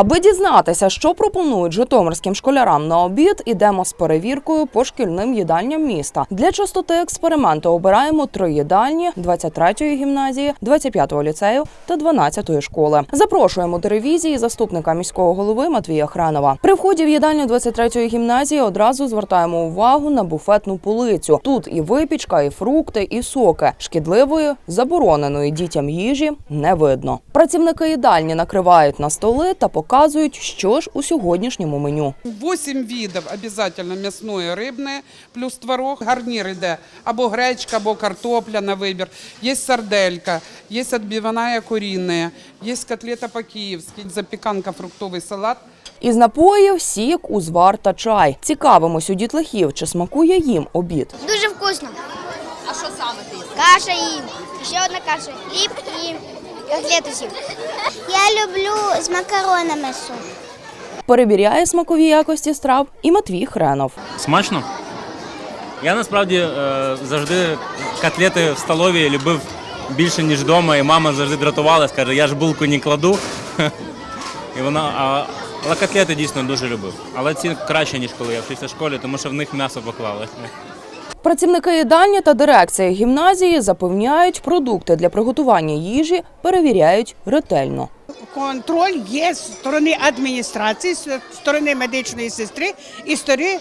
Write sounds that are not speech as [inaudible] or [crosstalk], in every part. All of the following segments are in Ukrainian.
Аби дізнатися, що пропонують житомирським школярам на обід, ідемо з перевіркою по шкільним їдальням міста. Для чистоти експерименту обираємо три їдальні: 23-ї гімназії, 25-го ліцею та 12-ї школи. Запрошуємо до ревізії заступника міського голови Матвія Хранова. При вході в їдальню 23-ї гімназії одразу звертаємо увагу на буфетну полицю. Тут і випічка, і фрукти, і соки. Шкідливої, забороненої дітям їжі не видно. Працівники їдальні накривають на столи та показують, що ж у сьогоднішньому меню. 8 видів обов'язково м'ясне, рибне, плюс творог. Гарнір йде або гречка, або картопля на вибір. Є сарделька, є відбивна курінна, є котлета по-київськи, запіканка, фруктовий салат. Із напоїв сік, узвар та чай. Цікавимось у дітлахів, чи смакує їм обід. Дуже вкусно. А що саме ти? Каша і ще одна каша. Хліб і котлету сів. Я люблю з макаронами суп. Перевіряє смакові якості страв і Матвій Хренов. Смачно. Я насправді е, завжди котлети в столові любив більше, ніж вдома, і мама завжди дратувалась, каже, я ж булку не кладу. [laughs] І вона, а, але котлети дійсно дуже любив. Але ці краще, ніж коли я вчився в школі, тому що в них м'ясо поклали. Працівники їдальні та дирекція гімназії запевняють, продукти для приготування їжі перевіряють ретельно. Контроль є з сторони адміністрації, з сторони медичної сестри і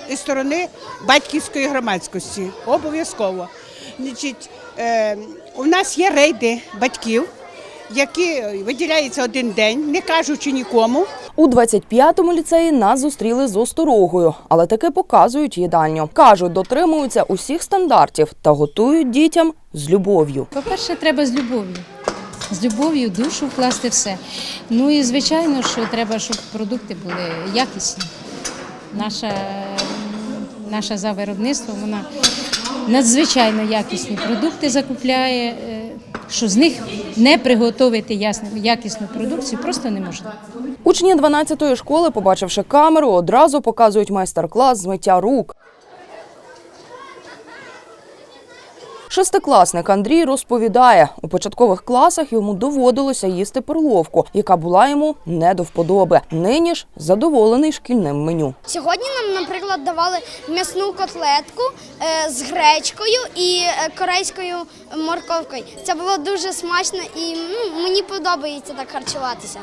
і сторони батьківської громадськості. Обов'язково. Значить, е, у нас є рейди батьків, які виділяються один день, не кажучи нікому. У 25-му ліцеї нас зустріли з осторогою, але таки показують їдальню. Кажуть, дотримуються усіх стандартів та готують дітям з любов'ю. По-перше, треба з любов'ю. З любов'ю душу вкласти все. Ну і звичайно, що треба, щоб продукти були якісні. Наша, наша за виробництвом вона надзвичайно якісні продукти закупляє. Що з них не приготувати ясну- якісну продукцію просто не можна. Учні 12-ї школи, побачивши камеру, одразу показують майстер-клас з миття рук. Шестикласник Андрій розповідає, у початкових класах йому доводилося їсти перловку, яка була йому не до вподоби. Нині ж задоволений шкільним меню. Сьогодні нам, наприклад, давали м'ясну котлетку е, з гречкою і е, корейською морковкою. Це було дуже смачно і ну, мені подобається так харчуватися.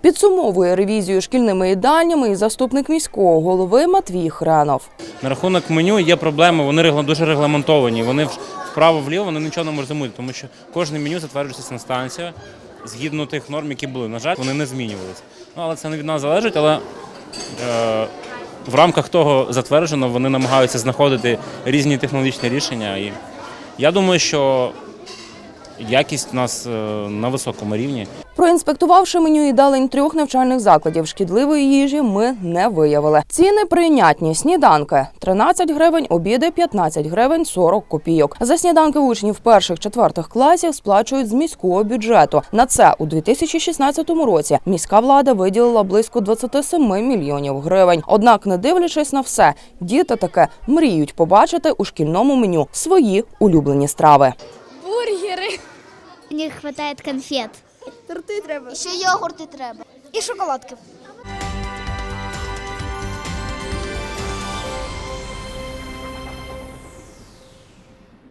Підсумовує ревізію шкільними їдальнями і заступник міського голови Матвій Хренов. На рахунок меню є проблеми, вони регла- дуже регламентовані. Вони в- вправо-вліво вони нічого не замовити, тому що кожне меню затверджується санстанція згідно тих норм, які були. На жаль, вони не змінювалися. Ну, але це не від нас залежить, але е, в рамках того затверджено вони намагаються знаходити різні технологічні рішення. І я думаю, що якість у нас е, на високому рівні. Проінспектувавши меню їдалень трьох навчальних закладів, шкідливої їжі ми не виявили. Ціни прийнятні. Сніданки 13 гривень, обіди 15 гривень 40 копійок. За сніданки учнів перших-четвертих класів сплачують з міського бюджету. На це у 2016 році міська влада виділила близько 27 мільйонів гривень. Однак, не дивлячись на все, діти таке мріють побачити у шкільному меню свої улюблені страви. Мені вистачає конфет. Торти треба. І ще йогурти треба. І шоколадки.